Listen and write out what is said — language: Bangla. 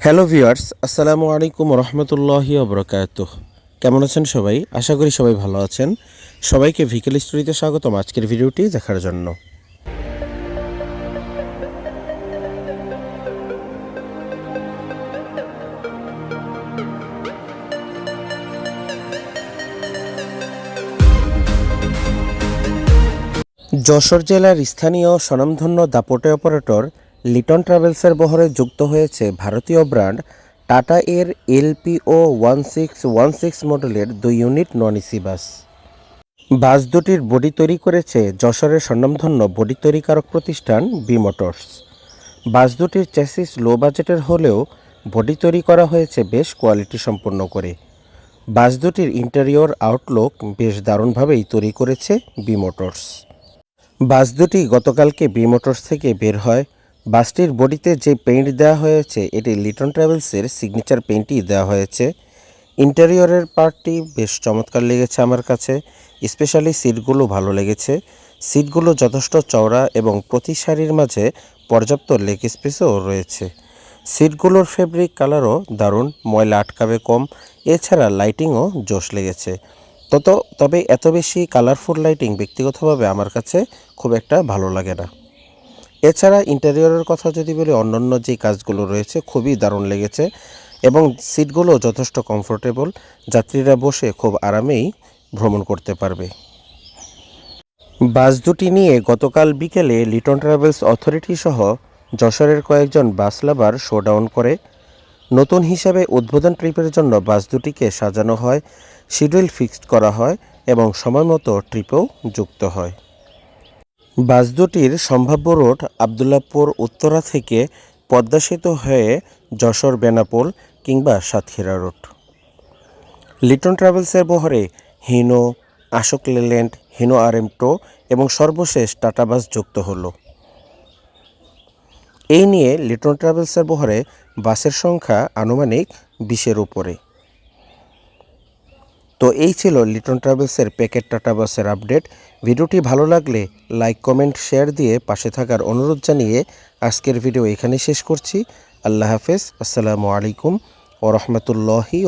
হ্যালো ভিউয়ার্স আসসালামু আলাইকুম রহমতুল্লাহি অবরকাত কেমন আছেন সবাই? আশা করি সবাই ভালো আছেন। সবাইকে ভিকেল স্টোরিতে স্বাগতম আজকের ভিডিওটি দেখার জন্য। যশোর জেলার স্থানীয় স্বনামধন্য দাপটে অপারেটর লিটন ট্রাভেলসের বহরে যুক্ত হয়েছে ভারতীয় ব্র্যান্ড টাটা এর LPO one six one six মডেলের দুই ইউনিট নন এসি বাস। বাস দুটির বডি তৈরি করেছে যশোরের স্বনামধন্য বডি তৈরিকারক প্রতিষ্ঠান বি মোটরস। বাস দুটির চ্যাসিস লো বাজেটের হলেও বডি তৈরি করা হয়েছে বেশ কোয়ালিটি সম্পন্ন করে। বাস দুটির ইন্টেরিয়র আউটলুক বেশ দারুণভাবেই তৈরি করেছে বি মোটরস। বাস দুটি গতকালকে বি মোটরস থেকে বের হয় বাসটির বডিতে যে পেইন্ট দেওয়া হয়েছে, এটি লিটন ট্রাভেলসের সিগনেচার পেইন্টই দেওয়া হয়েছে। ইন্টেরিয়রের পার্টটি বেশ চমৎকার লেগেছে আমার কাছে, স্পেশালি সিটগুলো ভালো লেগেছে। সিটগুলো যথেষ্ট চওড়া এবং প্রতি সারির মাঝে পর্যাপ্ত লেগ স্পেসও রয়েছে। সিটগুলোর ফেব্রিক কালারও দারুণ, ময়লা আটকাবে কম, এছাড়া লাইটিংও জোশ লেগেছে। তত, তবে এত বেশি কালারফুল লাইটিং ব্যক্তিগতভাবে আমার কাছে খুব একটা ভালো লাগে না। এছাড়া ইন্টেরিয়রের কথা যদি বলি, অন্যান্য যে কাজগুলো রয়েছে, খুবই দারুণ লেগেছে এবং সিটগুলো যথেষ্ট কমফোর্টেবল যাত্রীরা বসে খুব আরামেই ভ্রমণ করতে পারবে। বাস দুটি নিয়ে গতকাল বিকেলে লিটন ট্রাভেলস অথরিটি সহ যশোরের কয়েকজন বাস লাভার শোডাউন করে। নতুন হিসাবে উদ্বোধন ট্রিপের জন্য বাস দুটিকে সাজানো হয় শিডিউল ফিক্সড করা হয় এবং সময়মতো ট্রিপেও যুক্ত হয়। বাস দুটির সম্ভাব্য রোড আবদুল্লাপুর উত্তরা থেকে পদ্মা সেতু হয়ে যশোর বেনাপোল কিংবা সাতক্ষীরা রোড। লিটন ট্রাভেলসের বহরে হিনো, আশোক লেল্যান্ড, হিনো আরএমটো এবং সর্বশেষ টাটা বাস যুক্ত হলো। এই নিয়ে লিটন ট্রাভেলসের বহরে বাসের সংখ্যা আনুমানিক বিশের উপরে। এই ছিল লিটন ট্রাভেলসের প্যাকেট টাটা বাসের আপডেট ভিডিওটি ভালো লাগলে লাইক কমেন্ট শেয়ার দিয়ে পাশে থাকার অনুরোধ জানিয়ে আজকের ভিডিও এখানে শেষ করছি। আল্লাহ হাফেজ। আসসালামু আলাইকুম ও রহমতুল্লাহি